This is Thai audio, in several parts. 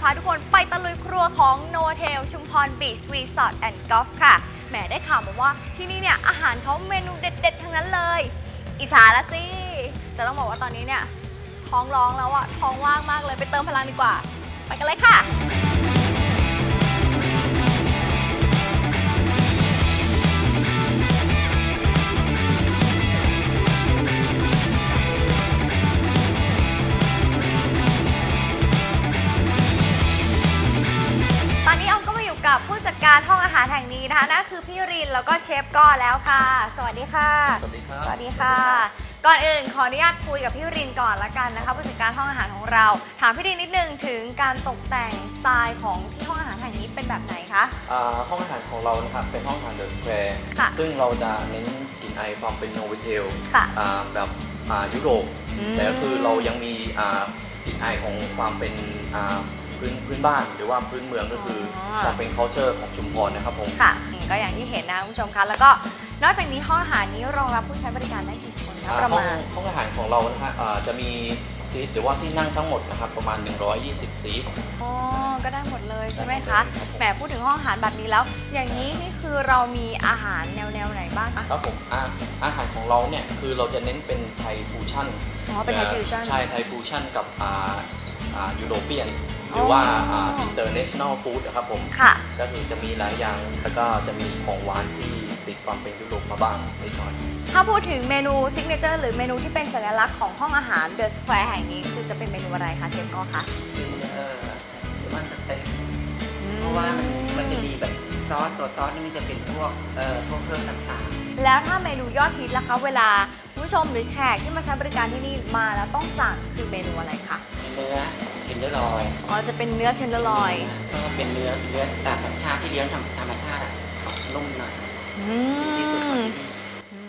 พาทุกคนไปตะลุยครัวของโนเทลชุมพรบีชรีสอร์ทแอนด์กอล์ฟค่ะ แหมได้ข่าวมาว่าที่นี่เนี่ยอาหารเขาเมนูเด็ดๆ ทั้งนั้นเลย อิจฉาละสิ แต่ต้องบอกว่าตอนนี้เนี่ยท้องร้องแล้วอะท้องว่างมากเลยไปเติมพลังดีกว่า ไปกันเลยค่ะ นี้นะคะนั่นคือพี่รินแล้วก็เชฟก้อแล้วค่ะ สวัสดีค่ะ สวัสดีครับ สวัสดีค่ะ ก่อนอื่นขออนุญาตคุยกับพี่รินก่อนละกันนะคะผู้จัดการห้องอาหารของเรา ถามพี่รินนิดนึงถึงการตกแต่งสไตล์ของที่ห้องอาหารแห่งนี้เป็นแบบไหนคะ อ่าห้องอาหารของเรานะครับเป็นห้องอาหารเดอะสแควร์ค่ะซึ่งเราจะเน้นกลิ่นไอายความเป็นโนเวเทลค่ะแบบอ่ายุโรปอืม แต่ก็คือเรายังมีอ่ากลิ่นไอายของความเป็นอ่า พื้นพื้นบ้านหรือว่าพื้นเมืองก็คือออความเป็น culture ของชุมพรนะครับผม ค่ะอืมก็อย่างที่เห็นนะคะคุณผู้ชมคะแล้วก็นอกจากนี้ห้องอาหารนี้รองรับผู้ใช้บริการได้กี่คนคะอ่าประห้องมาณ ห้องอาหารของเรานะฮะอ่าจะมีซีทหรือว่าที่นั่งทั้งหมดนะครับประมาณ 120 ซีท อ๋อ ก็ได้หมดเลยใช่ไหมได้หมคะดเลยครับผม แหมพูดถึงห้องอาหารแบบนี้แล้ว อย่างนี้นี่คือเรามีอาหารแนวแนวๆไหนบ้างคะครับผมอาอาหารของเราเนี่ยคือเราจะเน้นเป็นไทยฟูชั่นอ๋อ เป็นไทยฟิวชั่น ใช่ไทยฟูชั่นกับอ่าอ่า ยุโรเปียนหรือว่าอ๋ออ่อินเตอร์เนชั่นแนลฟู้ดครับผมค่ะก็คือจะมีหลายอย่างแล้วก็จะมีของหวานที่ติดความเป็นยุโรปมาบ้างนิดหน่อยถ้าพูดถึงเมนูซิกเนเจอร์หรือเมนูที่เป็นสัญลักษณ์ของห้องอาหารเดอะสแควร์แห่งนี้คือจะเป็นเมนูอะไรคะเชฟก็คะคือเอ่อหรือว่าสเต็กเพราะว่ามันมันจะมีแบบซอสตัวซอสนี่มันจะเป็นพวกเอ่อพวกเครื่องต่างแล้วถ้าเมนูยอดฮิตล่ะคะเวลา ผู้ชมหรือแขกที่มาใช้บริการที่นี่มาแล้วต้องสั่งคือเมนูอะไรคะๆเนื้อเป็นเนื้อลอยอ๋อจะเป็นเนื้อเทนเดอร์ลอยก็เป็นเนื้อเนื้อตามธรรมชาติที่เลี้ยงธรรมธรรมชาติอะนุ่มหน่อยอืที่สุดของมที่นี่อื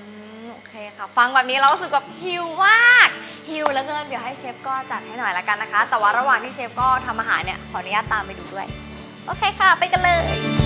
มโอเคค่ะ ฟังแบบนี้เรารู้สึกแบบหิวมากหิวแล้วเกินเดี๋ยวให้เชฟก็จัดให้หน่อยละกันนะคะ แต่ว่าระหว่างที่เชฟก็ทำอาหารเนี่ยขออนุญาตตามไปดูด้วย โอเคค่ะ ไปกันเลย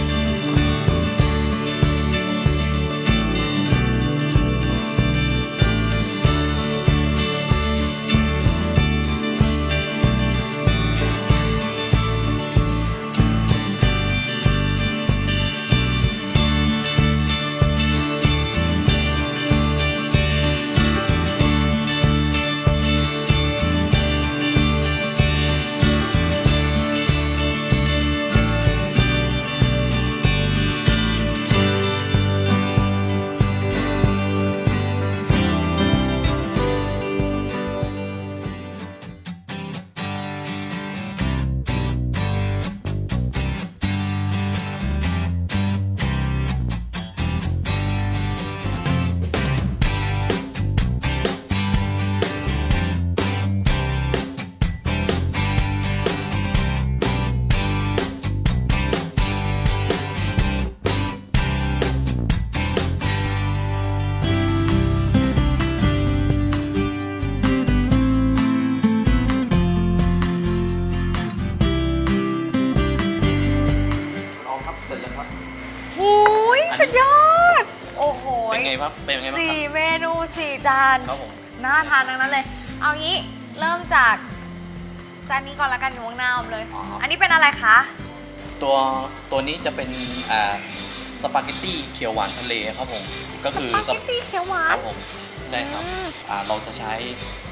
ยสุดยอด โอ้โหเป็นไงครับเป็นยังไงบ้างคสี่รับเมนูสี่จานครับผมน่าทานทั้งนั้นเลย เอางี้เริ่มจากจานนี้ก่อนละกันอยู่ข้างหน้าอมเลย อ๋ออัอันนี้เป็นอะไรคะ ตัวตัวนี้จะเป็นอ่าสปาเกตตี้เขียวหวานทะเลครับผมก็คือสปาเกตตี้เขียวหวาคนรับผมใช่ครับอืมอ่าเราจะใช้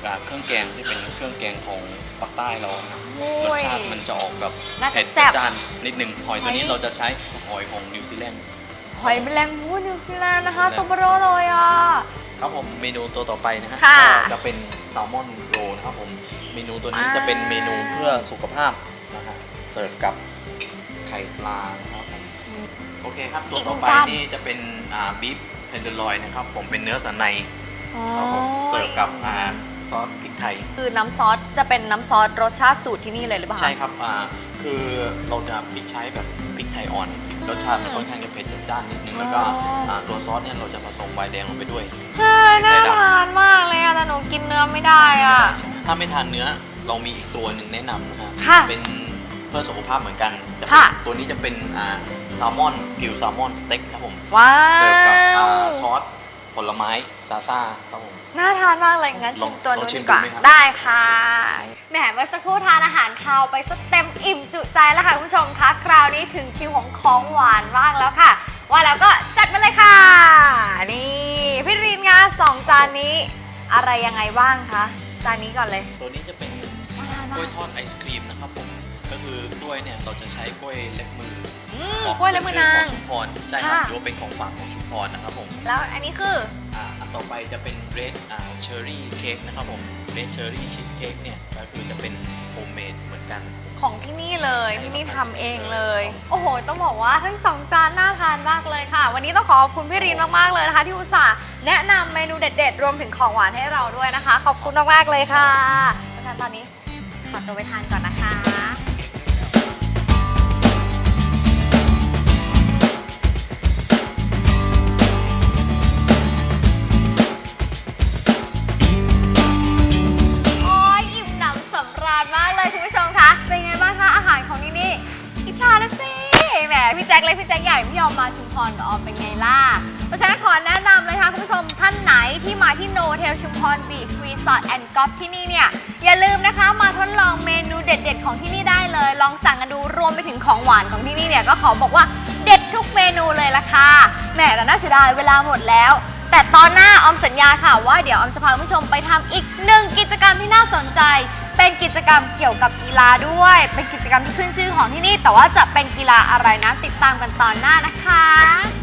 อ่าเครื่องแกงที่เป็นเครื่องแกงของภาคใต้เราครับโอ้รสย ชาติมันจะออกแบบน่าจะเผ็ดแซ่จับดจ้านนิดนึงหอยตัวนี้หอยเราจะใช้หอยของนิวซีแลนด์ หอยแมลงภู่นิวซีแลนด์นะคะนิวซีแลนด์ตัวเบอร์เลยอะ ครับผมเมนูตัวต่อไปนะฮะค่ะก็จะเป็นแซลมอนโรนะครับผมเมนูตัวนี้ว้าวจะเป็นเมนูเพื่อสุขภาพนะฮะเสิร์ฟกับไข่ปลานะครับผมโอเคครับตัวต่อไปนี่จะเป็นอ่าบีฟเทนเดอร์ลอยนะครับผมเป็นเนื้อสันในครับผมเสิร์ฟกับอ่าซอสพริกไทย คือน้ำซอสจะเป็นน้ำซอสรสชาติสูตรที่นี่เลยหรือเปล่าะใช่ครับอ่าคือเราจะพริกใช้แบบพริกไทยอ่อน รสชาติมันค่อนข้างจะเผ็ดจัดจ้านนิดนึงแล้วก็อ๋ออ่าตัวซอสเนี่ยเราจะผสมไวน์แดงลงไปด้วยเฮ้ยน่าทานมากเลยอะแต่หนูกินเนื้อไม่ได้อะถ้าไม่ทานเนื้อเรามีอีกตัวหนึ่งแนะนำนะฮะค่ะเป็นเพื่อสุขภาพเหมือนกันจะเป็นค่ะ ตัวนี้จะเป็นอ่าแซลมอนกิวแซลมอนสเต็กครับผมว้าเสิร์ฟกับอ่าว ซอส ผลไม้ซาซ่าครับผม น่าทานมากเลยงั้นลชิองมตัวลองนู้นชิดีมกว่าดูไหมครับ ได้ค่ะแหมเมื่อสักครู่ทานอาหารคาวไปสักเต็มอิ่มจุใจแล้วค่ะคุณผู้ชมคะคราวนี้ถึงคิวของของหวานบ้างแล้วค่ะ ว่าแล้วก็จัดมาเลยค่ะ นี่พี่รินงาสองจานนี้ อะไรยังไงบ้างคะจานนี้ก่อนเลยตัวนี้จะเป็นน่าทานกล้มาวยกทอดไอศครีมนะครับผม ก็คือกล้วยเนี่ยเราจะใช้กล้วยเล็บมืออือมอกกล้วยและมือนางชื่ของชุมพรใช่ครับค่ะ ถือว่าเป็นของฝากของชุมพรนะครับผมแล้วอันนี้คือ อ่าอันต่อไปจะเป็นเรดเชอร์รี่เค้กนะครับผมเรดเชอร์รี่ชีสเค้กเนี่ยก็คือจะเป็นโฮมเมดเหมือนกัน ของที่นี่เลยใช่ที่นี่ครัทำบเองเลย โอ้โห ต้องบอกว่าทั้งสองจานน่าทานมากเลยค่ะ วันนี้ต้องขอบคุณพี่รีนมาก ๆ เลยนะคะ ที่อุตส่าห์แนะนำเมนูเด็ด ๆ รวมถึงของหวานให้เราด้วยนะคะ ขอบคุณมาก ๆ เลยค่ะเพราะฉะนั้นตอนนี้ขอตัวไปทานก่อนนะคะ จ็คเล็กพี่แจ็คใหญ่ไม่ยอมมาชุมพรกับออมเป็นไงล่ะ เพราะฉะนั้นขอแนะนำเลยค่ะคุณผู้ชมท่านไหนที่มาที่โนเทลชุมพรบีชรีสอร์ทแอนด์กอล์ฟที่นี่เนี่ย อย่าลืมนะคะมาทดลองเมนูเด็ด ๆ ของที่นี่ได้เลย ลองสั่งกันดูรวมไปถึงของหวานของที่นี่เนี่ยก็ขอบอกว่าเด็ดทุกเมนูเลยละค่ะแหมแต่น่าเสียดายเวลาหมดแล้ว แต่ตอนหน้าออมสัญญาค่ะว่าเดี๋ยวออมจะพาคุณผู้ชมไปทำอีกหนึ่งกิจกรรมที่น่าสนใจ เป็นกิจกรรมเกี่ยวกับกีฬาด้วย เป็นกิจกรรมที่ขึ้นชื่อของที่นี่ แต่ว่าจะเป็นกีฬาอะไรนะติดตามกันตอนหน้านะคะ